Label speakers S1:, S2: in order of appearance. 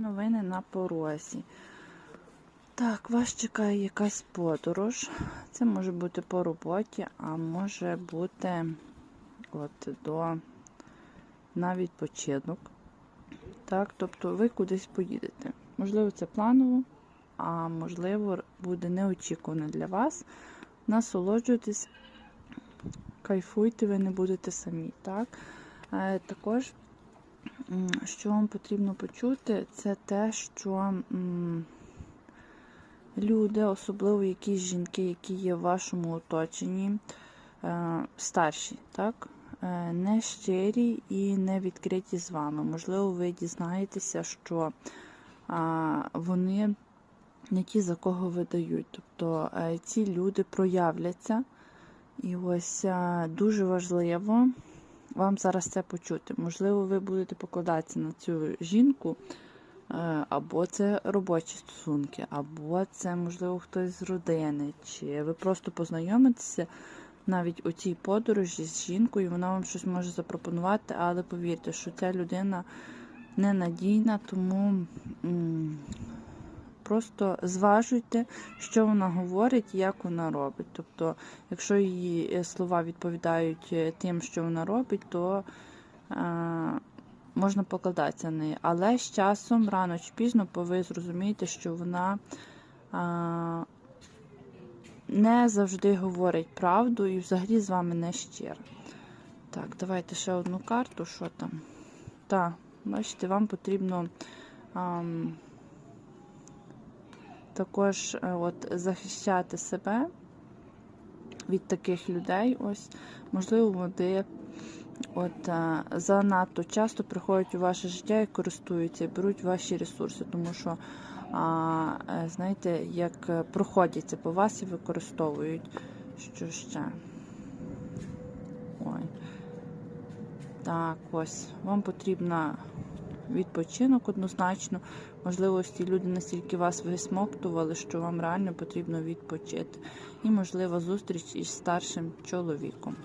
S1: Новини на порозі. Так, вас чекає якась подорож. Це може бути по роботі, а може бути от до на відпочинок. Так, тобто ви кудись поїдете. Можливо, це планово, а можливо, буде неочікувано для вас. Насолоджуйтесь, кайфуйте, ви не будете самі. Так? Е, Також, що вам потрібно почути, це те, що люди, особливо якісь жінки, які є в вашому оточенні, е, старші, так? е, не щирі і не відкриті з вами. Можливо, ви дізнаєтеся, що вони не ті, за кого видають. Тобто е, ці люди проявляться. І ось дуже важливо вам зараз це почути. Можливо, ви будете покладатися на цю жінку, е, або це робочі стосунки, або це, можливо, хтось з родини, чи ви просто познайомитеся навіть у цій подорожі з жінкою, вона вам щось може запропонувати, але повірте, що ця людина ненадійна, тому просто зважуйте, що вона говорить, як вона робить. Тобто, якщо її е, слова відповідають е, тим, що вона робить, то е, можна покладатися на неї. Але з часом, рано чи пізно, ви зрозумієте, що вона. Не завжди говорить правду і взагалі з вами не щира. Так, давайте ще одну карту. Що там? Так, бачите, вам потрібно ам, також е, от, захищати себе від таких людей. Ось, можливо, вони от, а, занадто часто приходять у ваше життя і користуються, і беруть ваші ресурси, тому що а, е, знаєте, як е, проходяться по вас і використовують. Що ще? Ой. Так, ось. Вам потрібна відпочинок однозначно. Можливо, ці люди настільки вас висмоктували, що вам реально потрібно відпочити. І, можливо, зустріч із старшим чоловіком.